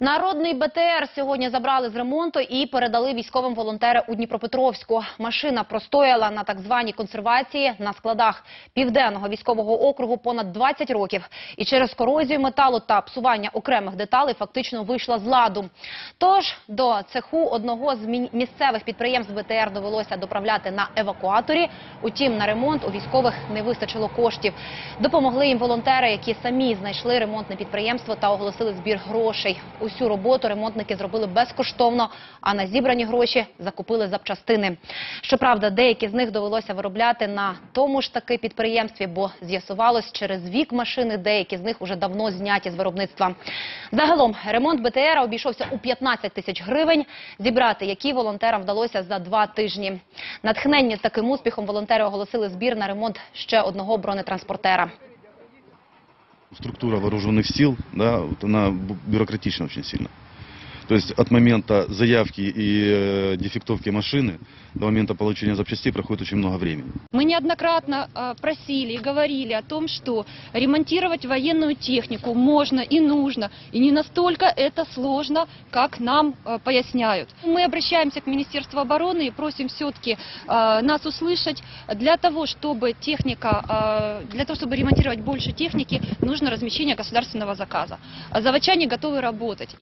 Народний БТР сьогодні забрали з ремонту і передали військовим волонтери у Дніпропетровську. Машина простояла на так званій консервації на складах південного військового округу понад 20 років. І через корозію металу та псування окремих деталей фактично вийшла з ладу. Тож до цеху одного з мі- місцевих підприємств БТР довелося доправляти на евакуаторі. Утім, на ремонт у військових не вистачило коштів. Допомогли їм волонтери, які самі знайшли ремонтне підприємство та оголосили збір грошей. Усю роботу ремонтники зробили безкоштовно, а на зібрані гроші закупили запчастини. Щоправда, деякі з них довелося виробляти на тому ж таки підприємстві, бо з'ясувалось, через вік машини деякі з них уже давно зняті з виробництва. Загалом ремонт БТРа обійшовся у 15 тисяч гривень, зібрати які волонтерам вдалося за два тижні. Натхненні таким успіхом волонтери оголосили збір на ремонт ще одного бронетранспортера. Структура вооруженных сил, да, вот она бюрократична очень сильно. То есть от момента заявки и э, дефектовки машины до момента получения запчастей проходит очень много времени. Мы неоднократно э, просили и говорили о том, что ремонтировать военную технику можно и нужно, и не настолько это сложно, как нам э, поясняют. Мы обращаемся к Министерству обороны и просим все-таки нас услышать. Для того, чтобы техника, для того, чтобы ремонтировать больше техники, нужно размещение государственного заказа. А Заводчане готовы работать.